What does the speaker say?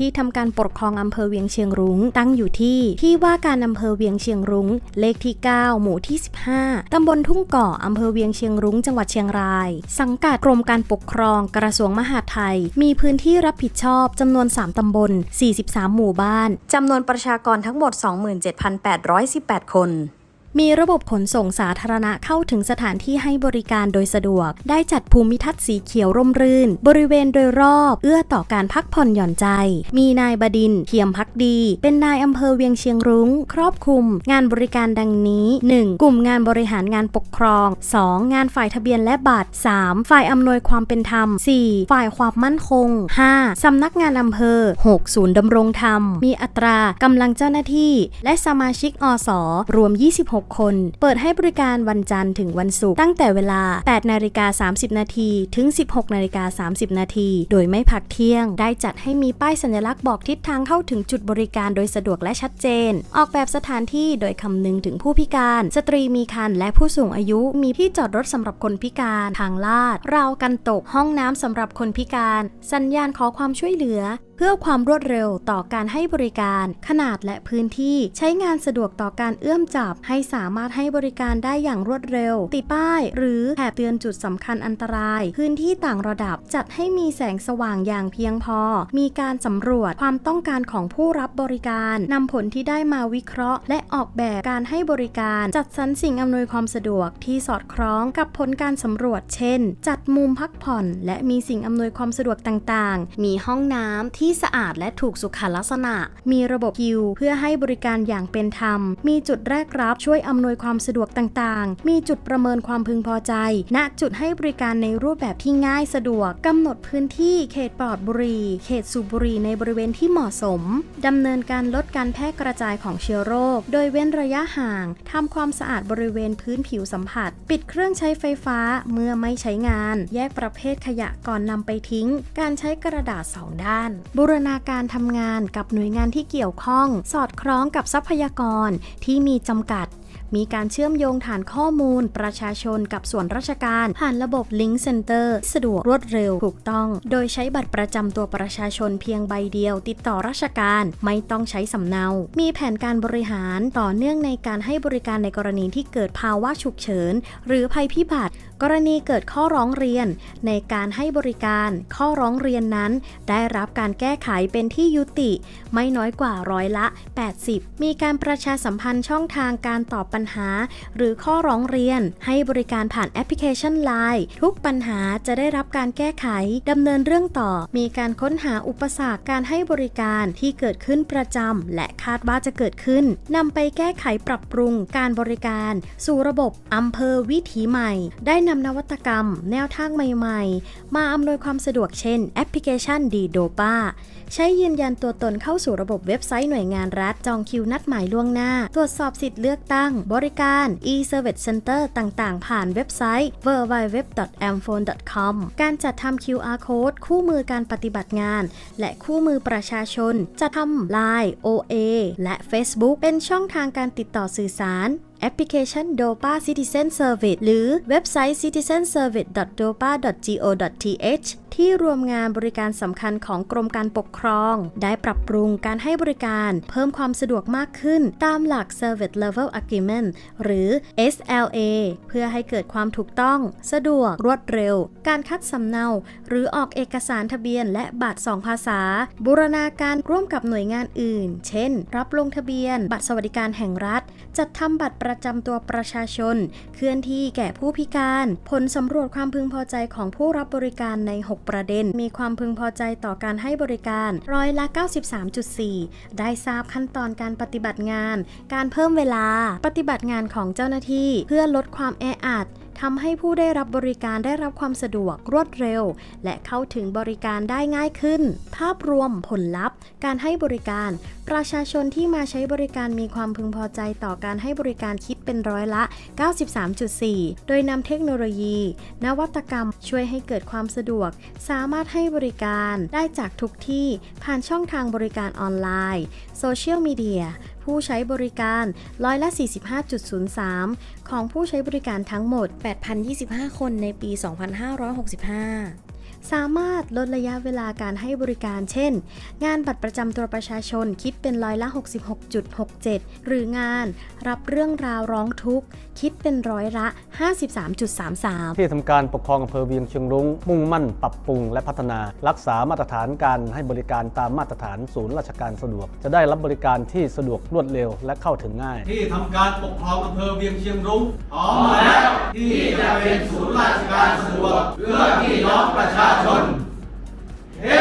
ที่ทำการปกครองอำเภอเวียงเชียงรุง้ง ตั้งอยู่ที่ที่ว่าการอำเภอเวียงเชียงรุง้ง เลขที่ 9 หมู่ที่ 15 ตำบลทุ่งก่ออำเภอเวียงเชียงรุง้ง จังหวัดเชียงราย สังกัดกรมการปกครองกระทรวงมหาดไทย มีพื้นที่รับผิดชอบจำนวน 3 ตำบล 43 หมู่บ้านจำนวนประชากรทั้งหมด 27,818 คน มีระบบขนส่งสาธารณะเข้าถึงสถานที่ให้บริการโดยสะดวก ได้จัดภูมิทัศน์สีเขียวร่มรื่น บริเวณโดยรอบเอื้อต่อการพักผ่อนหย่อนใจ มีนายบดินเทียมพักดี เป็นนายอำเภอเวียงเชียงรุง้ง ครอบคลุม งานบริการดังนี้ 1. กลุ่มงานบริหารงานปกครอง 2. งานฝ่ายทะเบียนและบัตร 3. ฝ่ายอำนวยความเป็นธรรม 4. ฝ่ายความมั่นคง 5. สำนักงานอำเภอ 6. ศูนย์ดำรงธรรม มีอัตรากำลังเจ้าหน้าที่ และสมาชิกอส รวม 26คน เปิดให้บริการวันจันทร์ถึงวันศุกร์ตั้งแต่เวลา 8 นาฬิกา 30 นาทีถึง 16 นาฬิกา 30 นาที โดยไม่พักเที่ยง ได้จัดให้มีป้ายสัญลักษณ์บอกทิศทางเข้าถึงจุดบริการโดยสะดวกและชัดเจน ออกแบบสถานที่โดยคำนึงถึงผู้พิการ สตรีมีครรภ์และผู้สูงอายุมีที่จอดรถสำหรับคนพิการ ทางลาด ราวกันตก ห้องน้ำสำหรับคนพิการ สัญญาณขอความช่วยเหลือเพื่อความรวดเร็วต่อการให้บริการขนาดและพื้นที่ใช้งานสะดวกต่อการเอื้อมจับ ให้สามารถให้บริการได้อย่างรวดเร็ว ติดป้าย หรือแถบเตือนจุดสำคัญอันตราย พื้นที่ต่างระดับจัดให้มีแสงสว่างอย่างเพียงพอ มีการสำรวจความต้องการของผู้รับบริการนำผลที่ได้มาวิเคราะห์ และออกแบบการให้บริการ จัดสรรสิ่งอำนวยความสะดวกที่สอดคล้องกับผลการสำรวจ เช่น จัดมุมพักผ่อน และมีสิ่งอำนวยความสะดวกต่างๆ มีห้องน้ำที่ที่สะอาดและถูกสุขลักษณะ มีระบบคิว เพื่อให้บริการอย่างเป็นธรรม มีจุดแรกรับช่วยอำนวยความสะดวกต่างๆ มีจุดประเมินความพึงพอใจ ณ จุดให้บริการในรูปแบบที่ง่ายสะดวกกำหนดพื้นที่เขตปลอดบุหรี่ เขตสูบบุหรี่ในบริเวณที่เหมาะสมดำเนินการลดการแพร่กระจายของเชื้อโรค โดยเว้นระยะห่างทำความสะอาดบริเวณพื้นผิวสัมผัส ปิดเครื่องใช้ไฟฟ้าเมื่อไม่ใช้งาน แยกประเภทขยะก่อนนำไปทิ้ง การใช้กระดาษสองด้านบูรณาการทำงานกับหน่วยงานที่เกี่ยวข้อง สอดคล้องกับทรัพยากรที่มีจำกัดมีการเชื่อมโยงฐานข้อมูลประชาชนกับส่วนราชการ ผ่านระบบ Link Center สะดวกรวดเร็วถูกต้อง โดยใช้บัตรประจำตัวประชาชนเพียงใบเดียว ติดต่อราชการไม่ต้องใช้สำเนา มีแผนการบริหารต่อเนื่องในการให้บริการในกรณีที่เกิดภาวะฉุกเฉิน หรือภัยพิบัติ กรณีเกิดข้อร้องเรียนในการให้บริการ ข้อร้องเรียนนั้น ได้รับการแก้ไขเป็นที่ยุติ ไม่น้อยกว่าร้อยละ 80 มีการประชาสัมพันธ์ช่องทางการตอบปัญหา หรือข้อร้องเรียน ให้บริการผ่านแอปพลิเคชัน Line ทุกปัญหาจะได้รับการแก้ไขดำเนินเรื่องต่อ มีการค้นหาอุปสรรคการให้บริการที่เกิดขึ้นประจำและคาดว่าจะเกิดขึ้นนำไปแก้ไขปรับปรุงการบริการ สู่ระบบอำเภอวิถีใหม่ ได้นำนวัตกรรม แนวทางใหม่ๆ มาอำนวยความสะดวกเช่น แอปพลิเคชันดีโดปาใช้ยืนยันตัวตนเข้าสู่ระบบเว็บไซต์หน่วยงานรัฐ จองคิวนัดหมายล่วงหน้า ตรวจสอบสิทธิ์เลือกตั้ง บริการ e-service center ต่างๆ ผ่านเว็บไซต์ www.amphone.com การจัดทำ QR code คู่มือการปฏิบัติงาน และคู่มือประชาชน จะทำ Line OA และ Facebook เป็นช่องทางการติดต่อสื่อสาร แอปพลิเคชัน Dopa Citizen Service หรือเว็บไซต์ citizenservice.dopa.go.th ที่รวมงานบริการสำคัญของกรมการปกครอง ได้ปรับปรุงการให้บริการเพิ่มความสะดวกมากขึ้น ตามหลัก Service Level Agreement หรือ SLA เพื่อให้เกิดความถูกต้อง สะดวกรวดเร็ว การคัดสำเนา หรือออกเอกสารทะเบียนและบัตร 2 ภาษา บูรณาการร่วมกับหน่วยงานอื่น เช่น รับลงทะเบียน บัตรสวัสดิการแห่งรัฐ จัดทำบัตรประจำตัวประชาชน เคลื่อนที่แก่ผู้พิการ ผลสำรวจความพึงพอใจของผู้รับบริการใน6 ประเด็น มีความพึงพอใจต่อการให้บริการร้อยละ 93.4 ได้ทราบขั้นตอนการปฏิบัติงาน การเพิ่มเวลา ปฏิบัติงานของเจ้าหน้าที่ เพื่อลดความแออัด ทำให้ผู้ได้รับบริการได้รับความสะดวกรวดเร็ว และเข้าถึงบริการได้ง่ายขึ้น ภาพรวมผลลัพธ์ การให้บริการ ประชาชนที่มาใช้บริการมีความพึงพอใจต่อการให้บริการคิดเป็นร้อยละ 93.4 โดยนำเทคโนโลยี นวัตกรรมช่วยให้เกิดความสะดวก สามารถให้บริการได้จากทุกที่ผ่านช่องทางบริการออนไลน์ โซเชียลมีเดีย ผู้ใช้บริการร้อยละ 45.03 ของผู้ใช้บริการทั้งหมด 8,025 คนในปี 2565 สามารถลดระยะเวลาการให้บริการ เช่น งานบัตรประจำตัวประชาชนคิดเป็นร้อยละ 66.67 หรืองานรับเรื่องราวร้องทุกข์ คิดเป็นร้อยละ 53.33 ที่ทำการปกครองอำเภอเวียงเชียงรุ้งมุ่งมั่นปรับปรุงและพัฒนา รักษามาตรฐานการให้บริการตามมาตรฐานศูนย์ราชการสะดวก จะได้รับบริการที่สะดวกรวดเร็วและเข้าถึงง่าย ที่ทำการปกครองอำเภอเวียงเชียงรุ้งพร้อมแล้วที่จะเป็นศูนย์ราชการสะดวกเพื่อพี่น้องประชาชนเฮ้